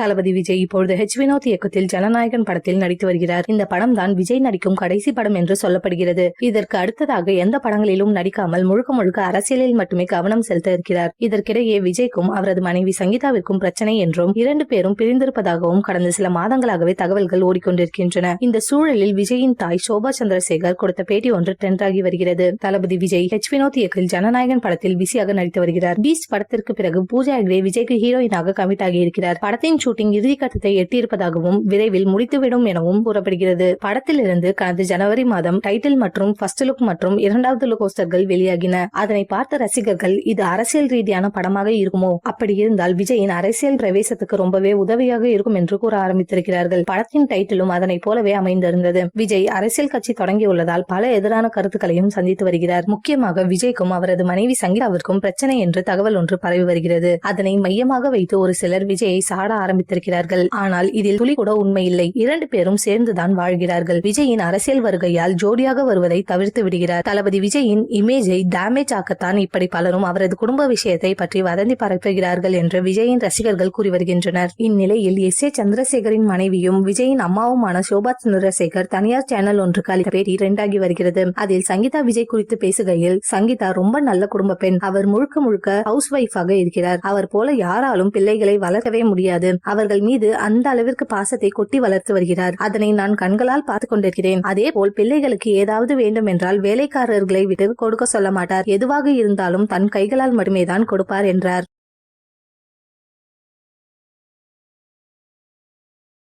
தளபதி விஜய் இப்பொழுது ஹெச் வினோத் இயக்கத்தில் ஜனநாயகன் படத்தில் நடித்து வருகிறார். இந்த படம் தான் விஜய் நடிக்கும் கடைசி படம் என்று சொல்லப்படுகிறது. இதற்கு அடுத்ததாக எந்த படங்களிலும் நடிக்காமல் முழுக்க முழுக்க அரசியலில் மட்டுமே கவனம் செலுத்த இருக்கிறார். இதற்கிடையே விஜய்க்கும் அவரது மனைவி சங்கீதாவிற்கும் பிரச்சனை என்றும் இரண்டு பேரும் பிரிந்திருப்பதாகவும் கடந்த சில மாதங்களாகவே தகவல்கள் ஓடிக்கொண்டிருக்கின்றன. இந்த சூழலில் விஜயின் தாய் சோபா சந்திரசேகர் கொடுத்த பேட்டி ஒன்று ட்ரெண்ட் ஆகி வருகிறது. தளபதி விஜய் ஹெச் வினோத் இயக்கில் ஜனநாயகன் படத்தில் பிஸியாக நடித்து வருகிறார். பீஸ்ட் படத்திற்கு பிறகு பூஜா ஹெக்டே விஜய்க்கு ஹீரோயினாக கமிட் ஆகியிருக்கிறார். படத்தின் ஷூட்டிங் இறுதிக்கட்டத்தை எட்டியிருப்பதாகவும் விரைவில் முடித்துவிடும் எனவும் கூறப்படுகிறது. படத்திலிருந்து கடந்த ஜனவரி மாதம் டைட்டில் மற்றும் ஃபர்ஸ்ட் லுக் மற்றும் இரண்டாவது லுக் போஸ்டர்கள் வெளியாகின. அதனை பார்த்த ரசிகர்கள் இது அரசியல் ரீதியான படமாக இருக்குமோ? அப்படி இருந்தால் விஜயின் அரசியல் பிரவேசத்துக்கு ரொம்பவே உதவியாக இருக்கும் என்று கூற ஆரம்பித்திருக்கிறார்கள். படத்தின் டைட்டிலும் அதனை போலவே அமைந்திருந்தது. விஜய் அரசியல் கட்சி தொடங்கியுள்ளதால் பல எதிரான கருத்துக்களையும் சந்தித்து வருகிறார். முக்கியமாக விஜய்க்கும் அவரது மனைவி சங்கீதாவிற்கும் பிரச்சனை என்று தகவல் ஒன்று பரவி வருகிறது. அதனை மையமாக வைத்து ஒரு சிலர் விஜயை சாட ஆரம்பித்திருக்கிறார்கள் ஆனால் இதில் துளி கூட உண்மையில்லை இரண்டு பேரும் சேர்ந்துதான் வாழ்கிறார்கள். விஜயின் அரசியல் வருகையால் ஜோடியாக வருவதை தவிர்த்து விடுகிறார். தளபதி விஜயின் இமேஜை டேமேஜ் ஆக்கத்தான் இப்படி பலரும் அவரது குடும்ப விஷயத்தை பற்றி வதந்தி பரப்புகிறார்கள் என்று விஜயின் ரசிகர்கள் கூறி வருகின்றனர். இந்நிலையில் எஸ் ஏ சந்திரசேகரின் மனைவியும் விஜயின் அம்மாவுமான சோபா சந்திரசேகர் தனியார் சேனல் ஒன்றுக்கு அளித்த பேட்டி இரண்டாகி வருகிறது. அதில் சங்கீதா விஜய் குறித்து பேசுகையில் சங்கீதா ரொம்ப நல்ல குடும்ப பெண். அவர் முழுக்க முழுக்க ஹவுஸ் ஒய்ஃபாக இருக்கிறார். அவர் போல யாராலும் பிள்ளைகளை வளர்க்கவே முடியாது. அவர்கள் மீது அந்த அளவிற்கு பாசத்தை கொட்டி வளர்த்து வருகிறார். அதனை நான் கண்களால் பார்த்து கொண்டிருக்கிறேன். அதே போல் பிள்ளைகளுக்கு ஏதாவது வேண்டும் என்றால் வேலைக்காரர்களை விட்டு கொடுக்க சொல்ல மாட்டார். எதுவாக இருந்தாலும் தன் கைகளால் மட்டுமே தான் கொடுப்பார் என்றார்.